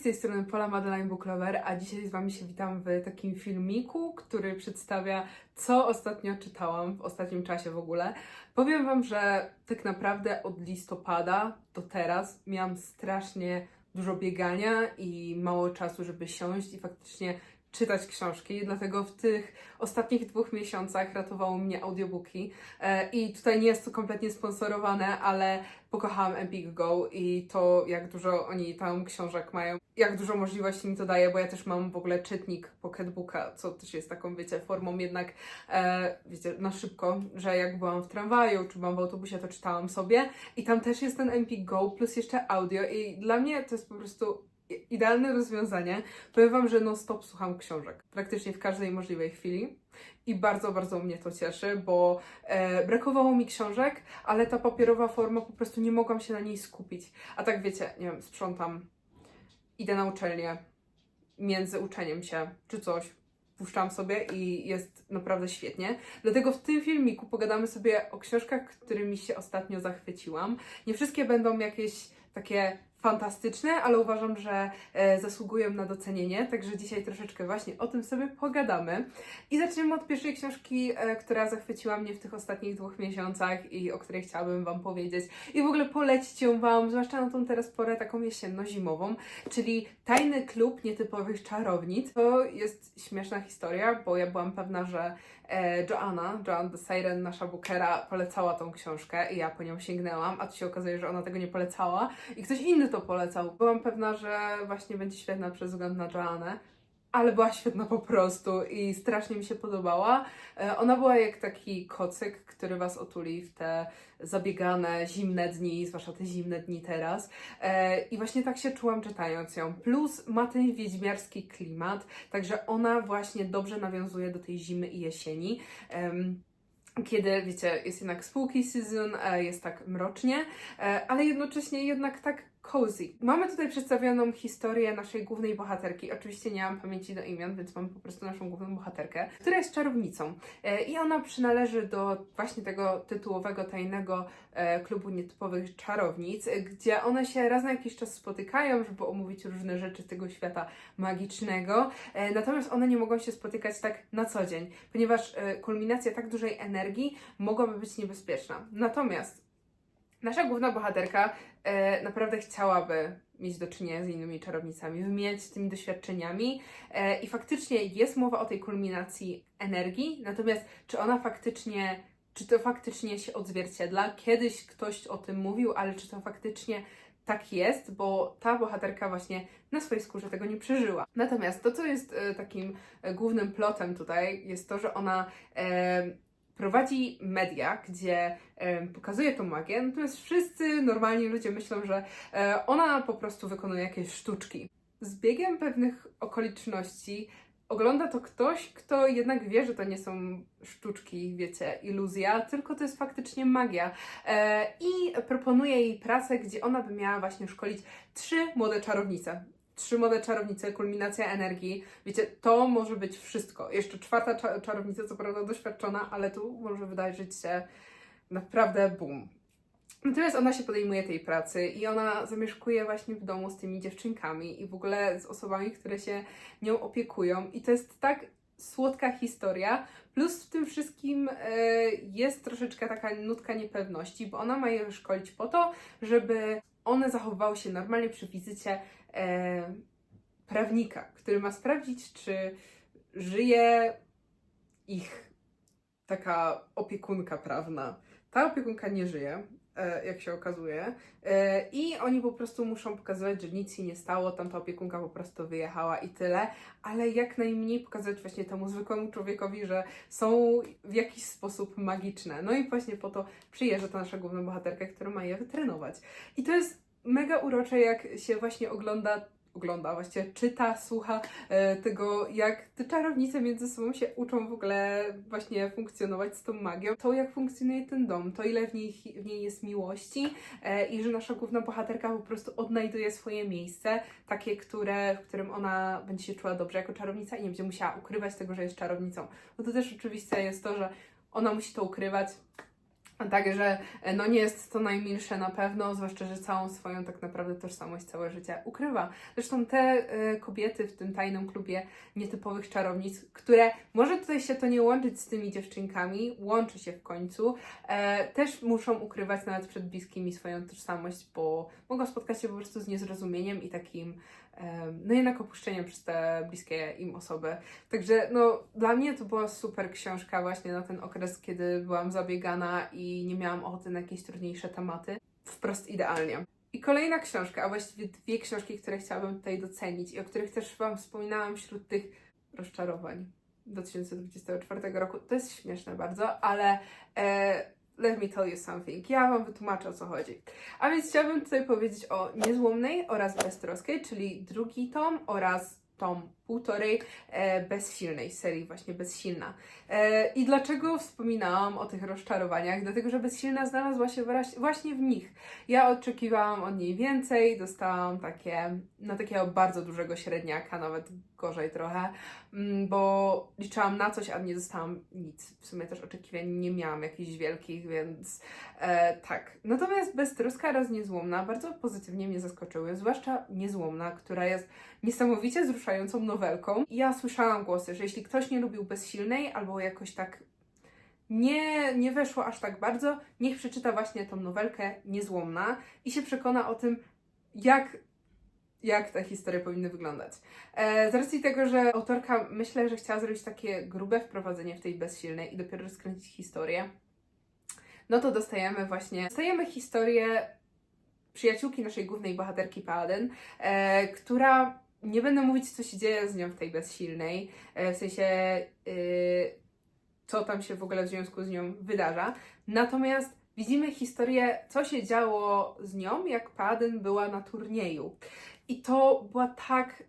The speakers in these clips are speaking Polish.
z tej strony Pola Madeline Booklover, a dzisiaj z Wami się witam w takim filmiku, który przedstawia, co ostatnio czytałam w ostatnim czasie w ogóle. Powiem Wam, że tak naprawdę od listopada do teraz miałam strasznie dużo biegania i mało czasu, żeby siąść i faktycznie czytać książki, dlatego w tych ostatnich dwóch miesiącach ratowało mnie audiobooki. E, i tutaj nie jest to kompletnie sponsorowane, ale pokochałam Epic Go i to jak dużo oni tam książek mają, jak dużo możliwości mi to daje, bo ja też mam w ogóle czytnik pocketbooka, co też jest taką, wiecie, formą jednak, e, wiecie, na szybko, że jak byłam w tramwaju, czy byłam w autobusie, to czytałam sobie. I tam też jest ten Epic Go plus jeszcze audio i dla mnie to jest po prostu idealne rozwiązanie. Powiem Wam, że non-stop słucham książek, praktycznie w każdej możliwej chwili. I bardzo, bardzo mnie to cieszy, bo e, brakowało mi książek, ale ta papierowa forma po prostu nie mogłam się na niej skupić. A tak wiecie, nie wiem, sprzątam, idę na uczelnię, między uczeniem się czy coś, puszczam sobie i jest naprawdę świetnie. Dlatego w tym filmiku pogadamy sobie o książkach, którymi się ostatnio zachwyciłam. Nie wszystkie będą jakieś takie fantastyczne, ale uważam, że e, zasługują na docenienie, także dzisiaj troszeczkę właśnie o tym sobie pogadamy. I zaczniemy od pierwszej książki, e, która zachwyciła mnie w tych ostatnich dwóch miesiącach i o której chciałabym Wam powiedzieć. I w ogóle polecić ją Wam, zwłaszcza na tą teraz porę taką jesienno-zimową, czyli Tajny Klub Nietypowych Czarownic. To jest śmieszna historia, bo ja byłam pewna, że Joanna, Joanna the Siren, nasza bookera, polecała tą książkę i ja po nią sięgnęłam, a tu się okazuje, że ona tego nie polecała i ktoś inny to polecał. Byłam pewna, że właśnie będzie świetna przez wzgląd na Joannę, ale była świetna po prostu i strasznie mi się podobała. E, Ona była jak taki kocyk, który Was otuli w te zabiegane, zimne dni, zwłaszcza te zimne dni teraz. E, I właśnie tak się czułam czytając ją. Plus ma ten wiedźmiarski klimat, także ona właśnie dobrze nawiązuje do tej zimy i jesieni. Kiedy, wiecie, jest jednak spooky season, e, jest tak mrocznie, ale jednocześnie jednak tak cozy. Mamy tutaj przedstawioną historię naszej głównej bohaterki. Oczywiście nie mam pamięci do imion, więc mamy po prostu naszą główną bohaterkę, która jest czarownicą. E, I ona przynależy do właśnie tego tytułowego, tajnego e, klubu nietypowych czarownic, gdzie one się raz na jakiś czas spotykają, żeby omówić różne rzeczy tego świata magicznego. E, Natomiast one nie mogą się spotykać tak na co dzień, ponieważ kulminacja tak dużej energii mogłaby być niebezpieczna. Natomiast nasza główna bohaterka e, naprawdę chciałaby mieć do czynienia z innymi czarownicami, wymieniać się tymi doświadczeniami e, i faktycznie jest mowa o tej kulminacji energii, natomiast czy ona faktycznie, czy to faktycznie się odzwierciedla? Kiedyś ktoś o tym mówił, ale czy to faktycznie tak jest, bo ta bohaterka właśnie na swojej skórze tego nie przeżyła. Natomiast to, co jest e, takim e, głównym plotem tutaj, jest to, że ona e, prowadzi media, gdzie pokazuje tą magię, natomiast wszyscy normalni ludzie myślą, że e, ona po prostu wykonuje jakieś sztuczki. Z biegiem pewnych okoliczności ogląda to ktoś, kto jednak wie, że to nie są sztuczki, wiecie, iluzja, tylko to jest faktycznie magia. E, I proponuje jej pracę, gdzie ona by miała właśnie szkolić trzy młode czarownice. Trzy młode czarownice, kulminacja energii. Wiecie, to może być wszystko. Jeszcze czwarta cza- czarownica, co prawda doświadczona, ale tu może wydarzyć się naprawdę boom. Natomiast ona się podejmuje tej pracy i ona zamieszkuje właśnie w domu z tymi dziewczynkami i w ogóle z osobami, które się nią opiekują. I to jest tak słodka historia. Plus w tym wszystkim e, jest troszeczkę taka nutka niepewności, bo ona ma je szkolić po to, żeby one zachowywały się normalnie przy wizycie e, prawnika, który ma sprawdzić, czy żyje ich taka opiekunka prawna. Ta opiekunka nie żyje, e, jak się okazuje, e, i oni po prostu muszą pokazywać, że nic się nie stało, tamta opiekunka po prostu wyjechała i tyle, ale jak najmniej pokazać właśnie temu zwykłemu człowiekowi, że są w jakiś sposób magiczne. No i właśnie po to przyjeżdża ta nasza główna bohaterka, która ma je wytrenować. I to jest mega urocze, jak się właśnie ogląda ogląda, właściwie czyta, słucha e, tego, jak te czarownice między sobą się uczą w ogóle właśnie funkcjonować z tą magią. To, jak funkcjonuje ten dom, to ile w niej, w niej jest miłości e, i że nasza główna bohaterka po prostu odnajduje swoje miejsce, takie, które, w którym ona będzie się czuła dobrze jako czarownica i nie będzie musiała ukrywać tego, że jest czarownicą. No to też oczywiste jest to, że ona musi to ukrywać, Także e, no nie jest to najmilsze na pewno, zwłaszcza, że całą swoją tak naprawdę tożsamość całe życie ukrywa. Zresztą te e, kobiety w tym tajnym klubie nietypowych czarownic, które może tutaj się to nie łączyć z tymi dziewczynkami, łączy się w końcu, e, też muszą ukrywać nawet przed bliskimi swoją tożsamość, bo mogą spotkać się po prostu z niezrozumieniem i takim no jednak opuszczeniem przez te bliskie im osoby. Także no, dla mnie to była super książka właśnie na ten okres, kiedy byłam zabiegana i nie miałam ochoty na jakieś trudniejsze tematy. Wprost idealnie. I kolejna książka, a właściwie dwie książki, które chciałabym tutaj docenić i o których też Wam wspominałam wśród tych rozczarowań 2024 roku. To jest śmieszne bardzo, ale e, let me tell you something. Ja Wam wytłumaczę o co chodzi. A więc chciałabym tutaj powiedzieć o Niezłomnej oraz Beztroskiej, czyli drugi tom oraz tom półtorej e, bezsilnej serii, właśnie bezsilna. E, I dlaczego wspominałam o tych rozczarowaniach? Dlatego, że bezsilna znalazła się właśnie w nich. Ja oczekiwałam od niej więcej, dostałam takie, no takiego bardzo dużego średniaka, nawet gorzej trochę, mm, bo liczyłam na coś, a nie dostałam nic. W sumie też oczekiwań nie miałam jakichś wielkich, więc e, tak. Natomiast Beztroska oraz Niezłomna bardzo pozytywnie mnie zaskoczyły, zwłaszcza Niezłomna, która jest niesamowicie wzruszającą nowelką. Ja słyszałam głosy, że jeśli ktoś nie lubił Bezsilnej albo jakoś tak nie, nie weszło aż tak bardzo, niech przeczyta właśnie tą nowelkę Niezłomna i się przekona o tym, jak, jak te historie powinny wyglądać. E, z racji tego, że autorka myślę, że chciała zrobić takie grube wprowadzenie w tej bezsilnej i dopiero rozkręcić historię, no to dostajemy właśnie, dostajemy historię przyjaciółki naszej głównej bohaterki Paladin, e, która nie będę mówić, co się dzieje z nią w tej bezsilnej, e, w sensie y, co tam się w ogóle w związku z nią wydarza. Natomiast widzimy historię, co się działo z nią, jak Paladin była na turnieju. I to była tak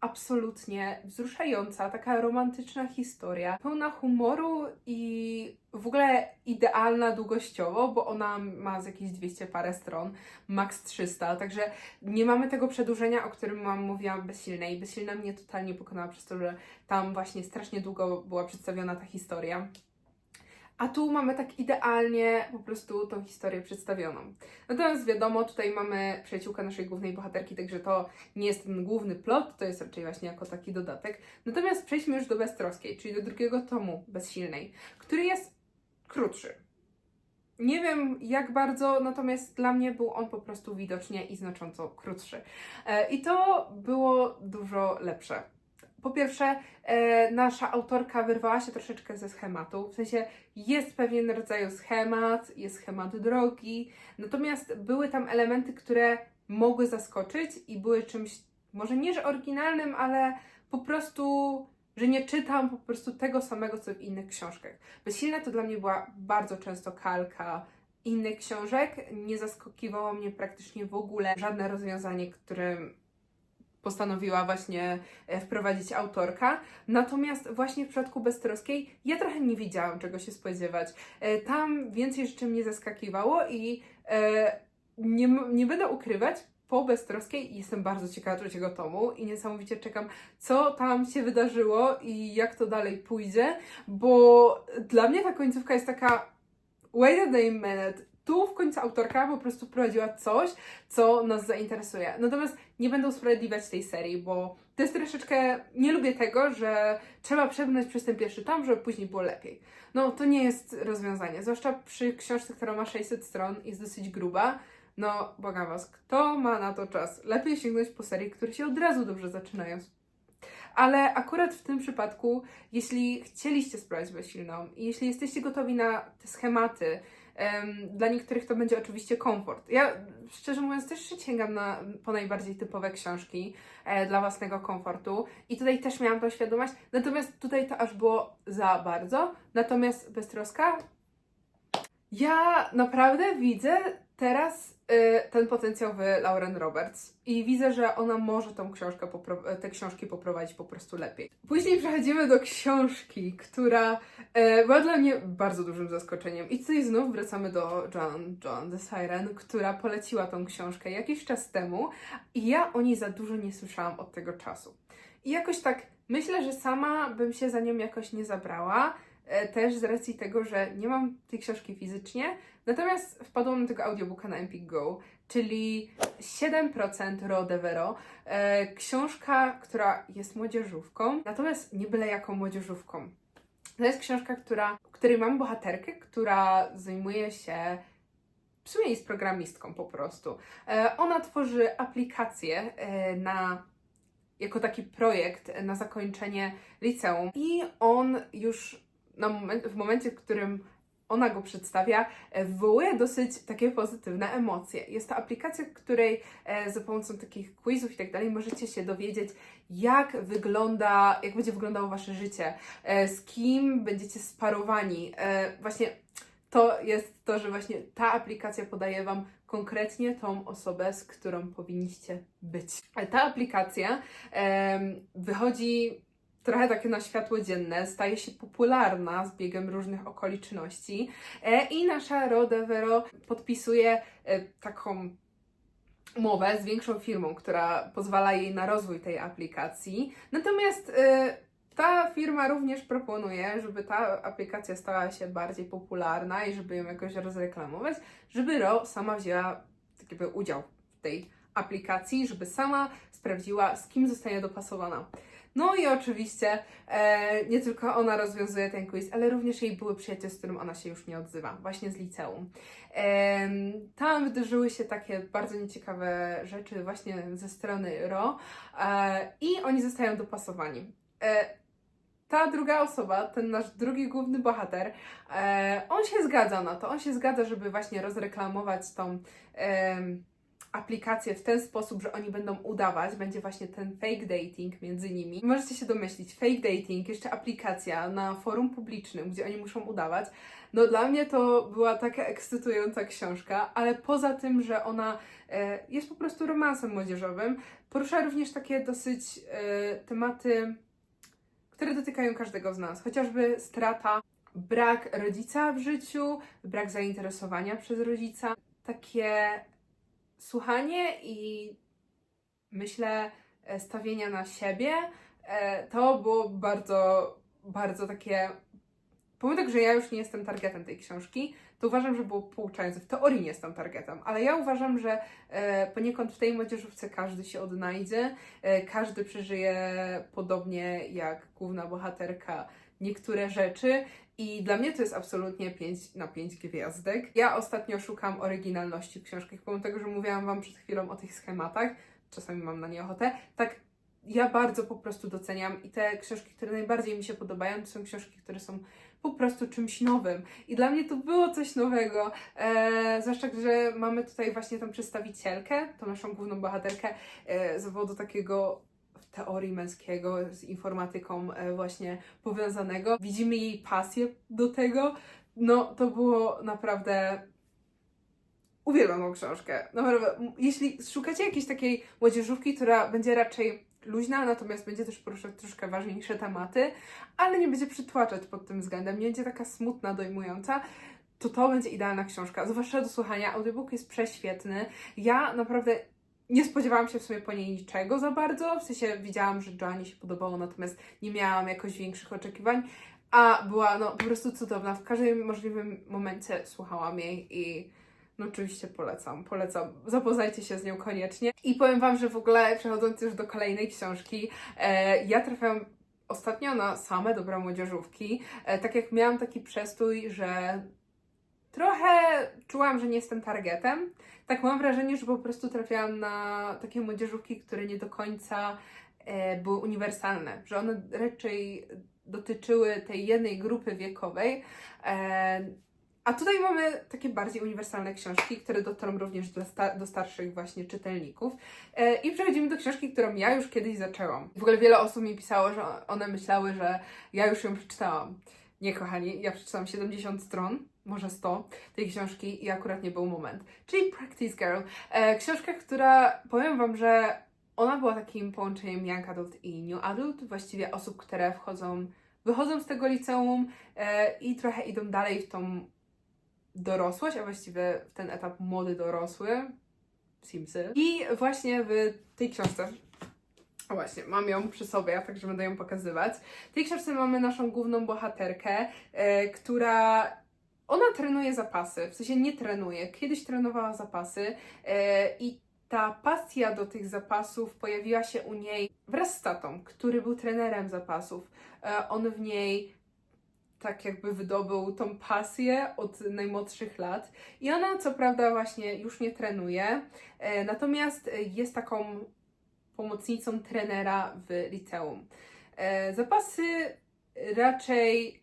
absolutnie wzruszająca, taka romantyczna historia, pełna humoru i w ogóle idealna długościowo, bo ona ma z jakieś 200 parę stron, max 300, także nie mamy tego przedłużenia, o którym Wam mówiłam bezsilnej. Bezsilna mnie totalnie pokonała przez to, że tam właśnie strasznie długo była przedstawiona ta historia. A tu mamy tak idealnie po prostu tą historię przedstawioną. Natomiast wiadomo, tutaj mamy przyjaciółkę naszej głównej bohaterki, także to nie jest ten główny plot, to jest raczej właśnie jako taki dodatek. Natomiast przejdźmy już do Beztroskiej, czyli do drugiego tomu Bezsilnej, który jest krótszy. Nie wiem jak bardzo, natomiast dla mnie był on po prostu widocznie i znacząco krótszy. E, I to było dużo lepsze. Po pierwsze, e, nasza autorka wyrwała się troszeczkę ze schematu, w sensie jest pewien rodzaj schemat, jest schemat drogi, natomiast były tam elementy, które mogły zaskoczyć i były czymś, może nie że oryginalnym, ale po prostu, że nie czytam po prostu tego samego, co w innych książkach. Bezsilna to dla mnie była bardzo często kalka innych książek, nie zaskakiwało mnie praktycznie w ogóle żadne rozwiązanie, którym postanowiła właśnie e, wprowadzić autorka. Natomiast właśnie w przypadku Beztroskiej ja trochę nie wiedziałam, czego się spodziewać. E, Tam więcej rzeczy mnie zaskakiwało i e, nie, nie będę ukrywać, po Beztroskiej jestem bardzo ciekawa trzeciego tomu i niesamowicie czekam, co tam się wydarzyło i jak to dalej pójdzie, bo dla mnie ta końcówka jest taka wait a minute. Tu w końcu autorka po prostu wprowadziła coś, co nas zainteresuje. Natomiast nie będę usprawiedliwiać tej serii, bo to jest troszeczkę. Nie lubię tego, że trzeba przebrnąć przez ten pierwszy tom, żeby później było lepiej. No, to nie jest rozwiązanie. Zwłaszcza przy książce, która ma 600 stron, jest dosyć gruba. No, błagam Was, kto ma na to czas? Lepiej sięgnąć po serii, które się od razu dobrze zaczynają. Ale akurat w tym przypadku, jeśli chcieliście sprawdzić bezsilną i jeśli jesteście gotowi na te schematy, em, dla niektórych to będzie oczywiście komfort. Ja szczerze mówiąc też sięgam na, po najbardziej typowe książki e, dla własnego komfortu i tutaj też miałam tą świadomość, natomiast tutaj to aż było za bardzo. Natomiast Beztroska, ja naprawdę widzę teraz y, ten potencjał Lauren Roberts i widzę, że ona może tą książkę popro- te książki poprowadzić po prostu lepiej. Później przechodzimy do książki, która e, była dla mnie bardzo dużym zaskoczeniem. I tutaj znów wracamy do Joan, Joan the Siren, która poleciła tą książkę jakiś czas temu i ja o niej za dużo nie słyszałam od tego czasu. I jakoś tak myślę, że sama bym się za nią jakoś nie zabrała. E, też z racji tego, że nie mam tej książki fizycznie, natomiast wpadłam na tego audiobooka na Empik Go, czyli 7% Ro de Vero. E, książka, która jest młodzieżówką, natomiast nie byle jaką młodzieżówką. To jest książka, która, w której mam bohaterkę, która zajmuje się w sumie jest programistką po prostu. E, ona tworzy aplikację e, na jako taki projekt na zakończenie liceum i on już moment, w momencie, w którym ona go przedstawia, e, wywołuje dosyć takie pozytywne emocje. Jest to aplikacja, której e, za pomocą takich quizów i tak dalej możecie się dowiedzieć, jak wygląda, jak będzie wyglądało wasze życie, e, z kim będziecie sparowani. Właśnie to jest to, że właśnie ta aplikacja podaje Wam konkretnie tą osobę, z którą powinniście być. Ta aplikacja wychodzi trochę takie na światło dzienne, staje się popularna z biegiem różnych okoliczności e, i nasza Rode Vero podpisuje e, taką umowę z większą firmą, która pozwala jej na rozwój tej aplikacji. Natomiast e, ta firma również proponuje, żeby ta aplikacja stała się bardziej popularna i żeby ją jakoś rozreklamować, żeby Ro sama wzięła tak jakby udział w tej aplikacji, żeby sama sprawdziła, z kim zostanie dopasowana. No i oczywiście e, nie tylko ona rozwiązuje ten quiz, ale również jej były przyjaciel, z którym ona się już nie odzywa, właśnie z liceum. Em, tam wydarzyły się takie bardzo nieciekawe rzeczy właśnie ze strony Ro e, i oni zostają dopasowani. E, ta druga osoba, ten nasz drugi główny bohater, e, on się zgadza na to. On się zgadza, żeby właśnie rozreklamować tą em, aplikację w ten sposób, że oni będą udawać. Będzie właśnie ten fake dating między nimi. Możecie się domyślić, fake dating, jeszcze aplikacja na forum publicznym, gdzie oni muszą udawać. No dla mnie to była taka ekscytująca książka, ale poza tym, że ona e, jest po prostu romansem młodzieżowym, porusza również takie dosyć e, tematy które dotykają każdego z nas, chociażby strata, brak rodzica w życiu, brak zainteresowania przez rodzica, takie słuchanie i myślę e, stawienia na siebie, e, to było bardzo, bardzo takie. Pomimo tego, że ja już nie jestem targetem tej książki, to uważam, że było pouczające. W teorii nie jestem targetem, ale ja uważam, że e, poniekąd w tej młodzieżówce każdy się odnajdzie, e, każdy przeżyje podobnie jak główna bohaterka niektóre rzeczy i dla mnie to jest absolutnie 5 na 5 gwiazdek. Ja ostatnio szukam oryginalności w książkach, pomimo tego, że mówiłam Wam przed chwilą o tych schematach, czasami mam na nie ochotę, tak ja bardzo po prostu doceniam i te książki, które najbardziej mi się podobają, to są książki, które są po prostu czymś nowym. I dla mnie to było coś nowego, e, zwłaszcza, że mamy tutaj właśnie tą przedstawicielkę, tą naszą główną bohaterkę e, zawodu takiego teorii męskiego z informatyką e, właśnie powiązanego. Widzimy jej pasję do tego. No, to było naprawdę uwielbiam tą książkę. Naprawdę, m- jeśli szukacie jakiejś takiej młodzieżówki, która będzie raczej luźna, natomiast będzie też poruszać troszkę ważniejsze tematy, ale nie będzie przytłaczać pod tym względem, nie będzie taka smutna, dojmująca, to to będzie idealna książka. Zwłaszcza do słuchania. Audiobook jest prześwietny. Ja naprawdę nie spodziewałam się w sumie po niej niczego za bardzo. W sensie widziałam, że Joannie się podobało, natomiast nie miałam jakoś większych oczekiwań. A była no po prostu cudowna. W każdym możliwym momencie słuchałam jej i no oczywiście polecam, polecam. Zapoznajcie się z nią koniecznie. I powiem Wam, że w ogóle przechodząc już do kolejnej książki, e, ja trafiłam ostatnio na same dobre młodzieżówki. E, tak jak miałam taki przestój, że trochę czułam, że nie jestem targetem. Tak mam wrażenie, że po prostu trafiałam na takie młodzieżówki, które nie do końca e, były uniwersalne, że one raczej dotyczyły tej jednej grupy wiekowej. E, a tutaj mamy takie bardziej uniwersalne książki, które dotrą również do, do starszych właśnie czytelników. E, I przechodzimy do książki, którą ja już kiedyś zaczęłam. W ogóle wiele osób mi pisało, że one myślały, że ja już ją przeczytałam. Nie, kochani, ja przeczytałam 70 stron, może 100 tej książki i akurat nie był moment. Czyli Practice Girl. E, książka, która powiem Wam, że ona była takim połączeniem Young Adult i New Adult, właściwie osób, które wchodzą, wychodzą z tego liceum e, i trochę idą dalej w tą dorosłość, a właściwie w ten etap młody dorosły, Simsy. I właśnie w tej książce O właśnie, mam ją przy sobie, także będę ją pokazywać. W tej książce mamy naszą główną bohaterkę, e, która ona trenuje zapasy, w sensie nie trenuje. Kiedyś trenowała zapasy e, i ta pasja do tych zapasów pojawiła się u niej wraz z tatą, który był trenerem zapasów. E, on w niej tak jakby wydobył tą pasję od najmłodszych lat. I ona co prawda właśnie już nie trenuje, e, natomiast jest taką pomocnicą trenera w liceum. Zapasy raczej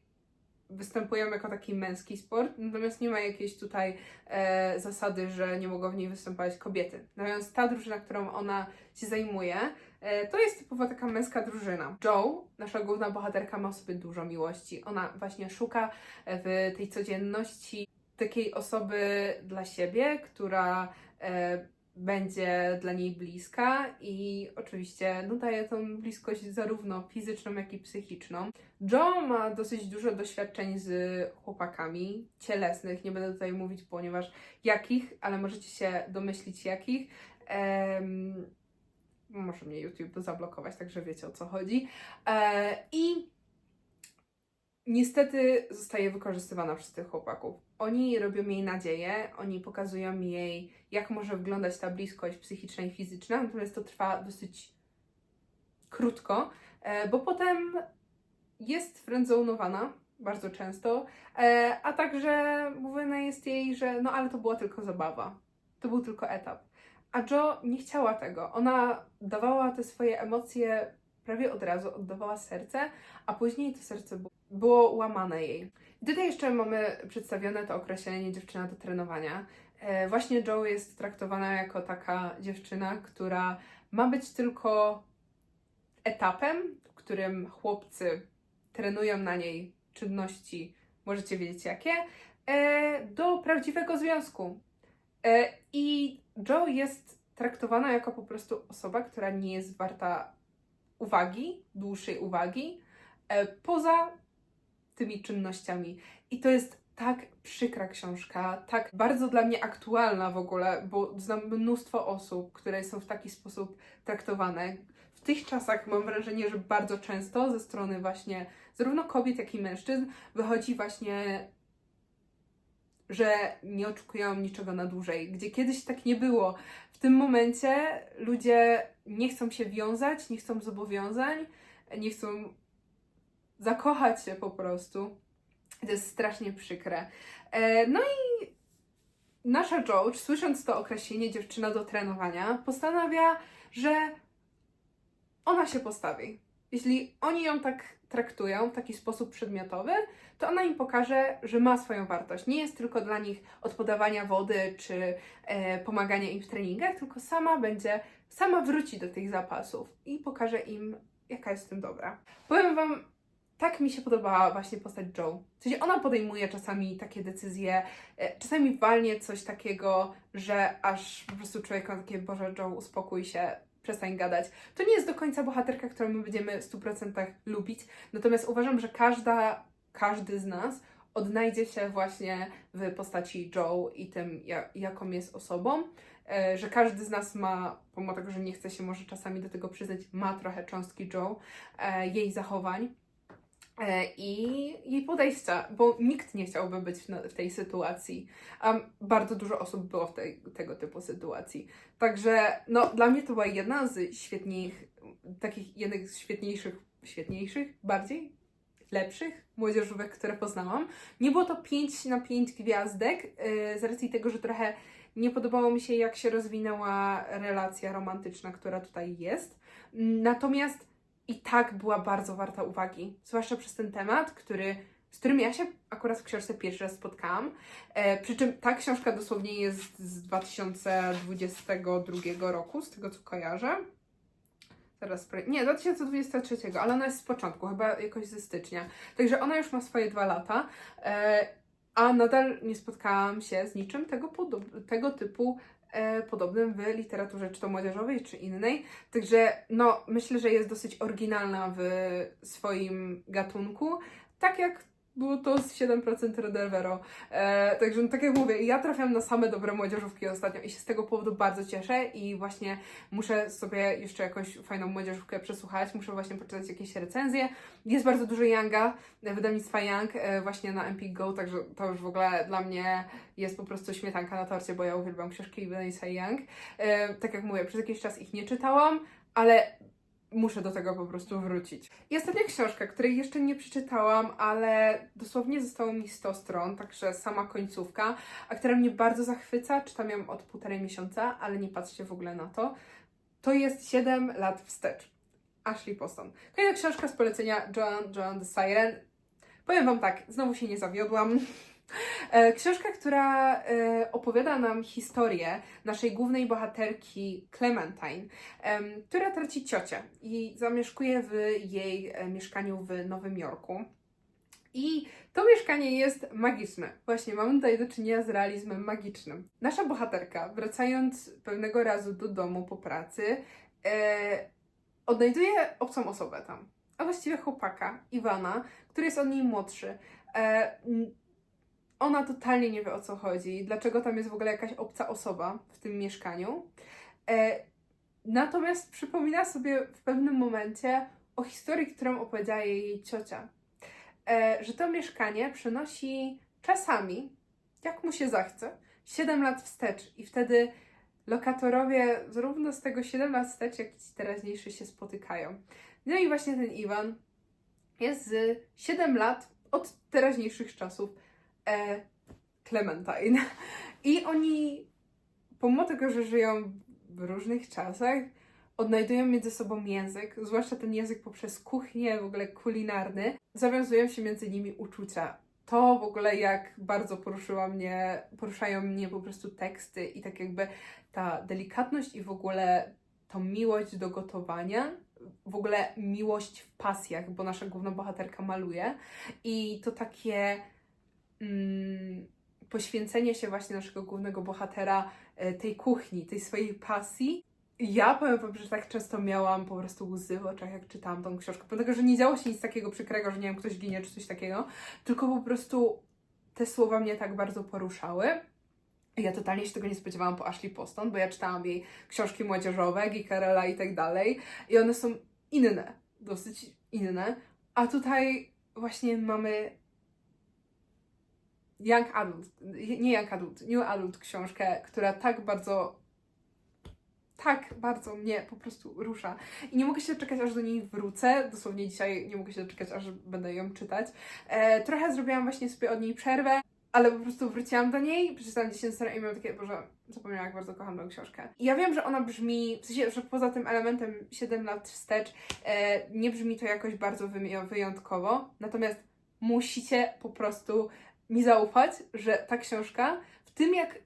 występują jako taki męski sport, natomiast nie ma jakiejś tutaj e, zasady, że nie mogą w niej występować kobiety. Natomiast ta drużyna, którą ona się zajmuje, e, to jest typowo taka męska drużyna. Joe, nasza główna bohaterka, ma w sobie dużo miłości. Ona właśnie szuka w tej codzienności takiej osoby dla siebie, która e, będzie dla niej bliska i oczywiście no, daje tą bliskość zarówno fizyczną, jak i psychiczną. Joe ma dosyć dużo doświadczeń z chłopakami cielesnych, nie będę tutaj mówić, ponieważ jakich, ale możecie się domyślić jakich. Em, może mnie YouTube zablokować, także wiecie o co chodzi. E, I niestety zostaje wykorzystywana przez tych chłopaków. Oni robią jej nadzieję, oni pokazują jej, jak może wyglądać ta bliskość psychiczna i fizyczna, natomiast to trwa dosyć krótko, e, bo potem jest friendzonowana bardzo często, e, a także mówione jest jej, że no ale to była tylko zabawa, to był tylko etap. A Jo nie chciała tego. Ona dawała te swoje emocje prawie od razu, oddawała serce, a później to serce bu- było łamane jej. Tutaj jeszcze mamy przedstawione to określenie dziewczyna do trenowania. E, właśnie Joe jest traktowana jako taka dziewczyna, która ma być tylko etapem, w którym chłopcy trenują na niej czynności, możecie wiedzieć jakie, e, do prawdziwego związku. E, I Joe jest traktowana jako po prostu osoba, która nie jest warta uwagi, dłuższej uwagi, poza tymi czynnościami. I to jest tak przykra książka, tak bardzo dla mnie aktualna w ogóle, bo znam mnóstwo osób, które są w taki sposób traktowane. W tych czasach mam wrażenie, że bardzo często ze strony właśnie zarówno kobiet, jak i mężczyzn wychodzi właśnie, że nie oczekują niczego na dłużej, gdzie kiedyś tak nie było. W tym momencie ludzie nie chcą się wiązać, nie chcą zobowiązań, nie chcą zakochać się po prostu. To jest strasznie przykre. E, No i nasza George, słysząc to określenie dziewczyna do trenowania, postanawia, że ona się postawi. Jeśli oni ją tak traktują w taki sposób przedmiotowy, to ona im pokaże, że ma swoją wartość. Nie jest tylko dla nich od podawania wody czy e, pomagania im w treningach, tylko sama będzie, sama wróci do tych zapasów i pokaże im, jaka jest w tym dobra. Powiem Wam, tak mi się podobała właśnie postać Joe. W sensie ona podejmuje czasami takie decyzje, e, czasami walnie coś takiego, że aż po prostu człowiek ma takie, Boże Joe, uspokój się, przestań gadać. To nie jest do końca bohaterka, którą my będziemy w 100% lubić, natomiast uważam, że każda, każdy z nas odnajdzie się właśnie w postaci Joe i tym, ja- jaką jest osobą, e, że każdy z nas ma, pomimo tego, że nie chce się może czasami do tego przyznać, ma trochę cząstki Joe, e, jej zachowań i jej podejścia, bo nikt nie chciałby być w, tej sytuacji, a bardzo dużo osób było w tej, tego typu sytuacji. Także no, dla mnie to była jedna z świetnych, takich jednych z świetniejszych, świetniejszych, bardziej lepszych młodzieżówek, które poznałam. Nie było to 5 na 5 gwiazdek, yy, z racji tego, że trochę nie podobało mi się, jak się rozwinęła relacja romantyczna, która tutaj jest. Natomiast i tak była bardzo warta uwagi, zwłaszcza przez ten temat, który, z którym ja się akurat w książce pierwszy raz spotkałam. E, przy czym ta książka dosłownie jest z 2022 roku, z tego co kojarzę. Spra- nie, 2023, ale ona jest z początku, chyba jakoś ze stycznia. Także ona już ma swoje dwa lata, e, a nadal nie spotkałam się z niczym tego, tego typu podobnym w literaturze, czy to młodzieżowej, czy innej. Także no, myślę, że jest dosyć oryginalna w swoim gatunku, tak jak było to z 7% Red Elvero. E, także no, tak jak mówię, ja trafiam na same dobre młodzieżówki ostatnio i się z tego powodu bardzo cieszę i właśnie muszę sobie jeszcze jakąś fajną młodzieżówkę przesłuchać, muszę właśnie poczytać jakieś recenzje. Jest bardzo dużo Younga, e, wydawnictwa Young e, właśnie na Empik Go, także to już w ogóle dla mnie jest po prostu śmietanka na torcie, bo ja uwielbiam książki wydawnictwa Young. E, tak jak mówię, przez jakiś czas ich nie czytałam, ale muszę do tego po prostu wrócić. I ostatnia książka, której jeszcze nie przeczytałam, ale dosłownie zostało mi 100 stron, także sama końcówka, a która mnie bardzo zachwyca, czytam ją od półtorej miesiąca, ale nie patrzcie w ogóle na to, to jest 7 lat wstecz. Ashley Poston. Kolejna książka z polecenia Joan, Joan the Siren. Powiem Wam tak, znowu się nie zawiodłam. E, Książka, która e, opowiada nam historię naszej głównej bohaterki Clementine, em, która traci ciocię i zamieszkuje w jej e, mieszkaniu w Nowym Jorku. I to mieszkanie jest magiczne. Właśnie mamy tutaj do czynienia z realizmem magicznym. Nasza bohaterka, wracając pewnego razu do domu po pracy, e, odnajduje obcą osobę tam. A właściwie chłopaka, Iwana, który jest od niej młodszy. E, ona totalnie nie wie o co chodzi, dlaczego tam jest w ogóle jakaś obca osoba w tym mieszkaniu. E, natomiast przypomina sobie w pewnym momencie o historii, którą opowiedziała jej ciocia. E, że to mieszkanie przynosi czasami, jak mu się zachce, 7 lat wstecz i wtedy lokatorowie zarówno z tego 7 lat wstecz, jak i ci teraźniejszy się spotykają. No i właśnie ten Iwan jest z 7 lat od teraźniejszych czasów e, Clementine. I oni, pomimo tego, że żyją w różnych czasach, odnajdują między sobą język, zwłaszcza ten język poprzez kuchnię, w ogóle kulinarny, zawiązują się między nimi uczucia. To w ogóle jak bardzo poruszyła mnie, poruszają mnie po prostu teksty i tak jakby ta delikatność i w ogóle tą miłość do gotowania, w ogóle miłość w pasjach, bo nasza główna bohaterka maluje i to takie mm, poświęcenie się właśnie naszego głównego bohatera e, tej kuchni, tej swojej pasji. Ja powiem wam, że tak często miałam po prostu łzy w oczach, jak czytałam tą książkę. Pomimo tego, że nie działo się nic takiego przykrego, że nie wiem, ktoś ginie czy coś takiego, tylko po prostu te słowa mnie tak bardzo poruszały. Ja totalnie się tego nie spodziewałam po Ashley Poston, bo ja czytałam jej książki młodzieżowe, Gikarela i tak dalej i one są inne, dosyć inne, a tutaj właśnie mamy Young Adult, nie Young Adult, New Adult książkę, która tak bardzo, tak bardzo mnie po prostu rusza. I nie mogę się doczekać, aż do niej wrócę. Dosłownie dzisiaj nie mogę się doczekać, aż będę ją czytać. E, trochę zrobiłam właśnie sobie od niej przerwę, ale po prostu wróciłam do niej, przeczytałam 10 stron i miałam takie, boże, zapomniałam jak bardzo kocham tę książkę. I ja wiem, że ona brzmi, w sensie, że poza tym elementem 7 lat wstecz, e, nie brzmi to jakoś bardzo wyjątkowo, natomiast musicie po prostu mi zaufać, że ta książka, w tym jak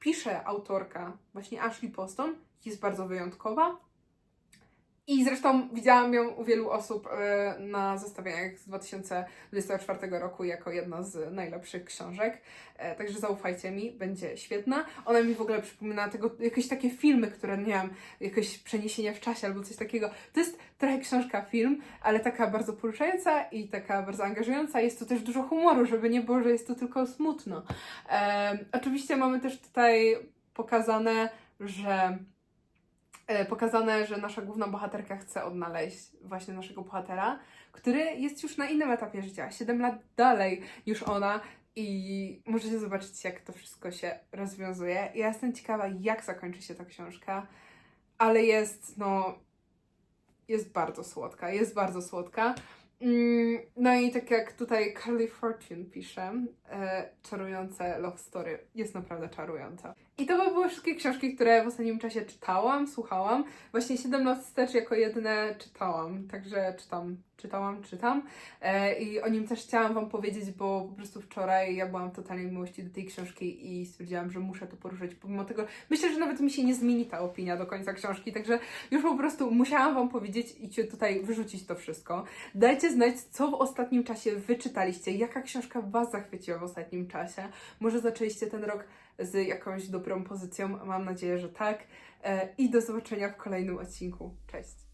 pisze autorka, właśnie Ashley Poston, jest bardzo wyjątkowa. I zresztą widziałam ją u wielu osób e, na zestawieniach z 2024 roku jako jedna z najlepszych książek. E, Także zaufajcie mi, będzie świetna. Ona mi w ogóle przypomina tego, jakieś takie filmy, które nie wiem, jakieś przeniesienia w czasie albo coś takiego. To jest trochę książka, film, ale taka bardzo poruszająca i taka bardzo angażująca. Jest tu też dużo humoru, żeby nie było, że jest to tylko smutno. E, oczywiście mamy też tutaj pokazane, że pokazane, że nasza główna bohaterka chce odnaleźć właśnie naszego bohatera, który jest już na innym etapie życia, 7 lat dalej niż ona i możecie zobaczyć, jak to wszystko się rozwiązuje. Ja jestem ciekawa, jak zakończy się ta książka, ale jest, no, jest bardzo słodka, jest bardzo słodka. Mm, No i tak jak tutaj Carly Fortune pisze, e, czarujące love story. Jest naprawdę czarująca. I to by były wszystkie książki, które w ostatnim czasie czytałam, słuchałam. Właśnie 7 lat wstecz jako jedyne czytałam, także czytam, czytałam, czytam. E, I o nim też chciałam Wam powiedzieć, bo po prostu wczoraj ja byłam w totalnej miłości do tej książki i stwierdziłam, że muszę to poruszyć. Pomimo tego, myślę, że nawet mi się nie zmieni ta opinia do końca książki, także już po prostu musiałam Wam powiedzieć i Cię tutaj wyrzucić to wszystko. Dajcie znać, co w ostatnim czasie wyczytaliście, jaka książka Was zachwyciła w ostatnim czasie. Może zaczęliście ten rok z jakąś dobrą pozycją, mam nadzieję, że tak. E, I do zobaczenia w kolejnym odcinku. Cześć!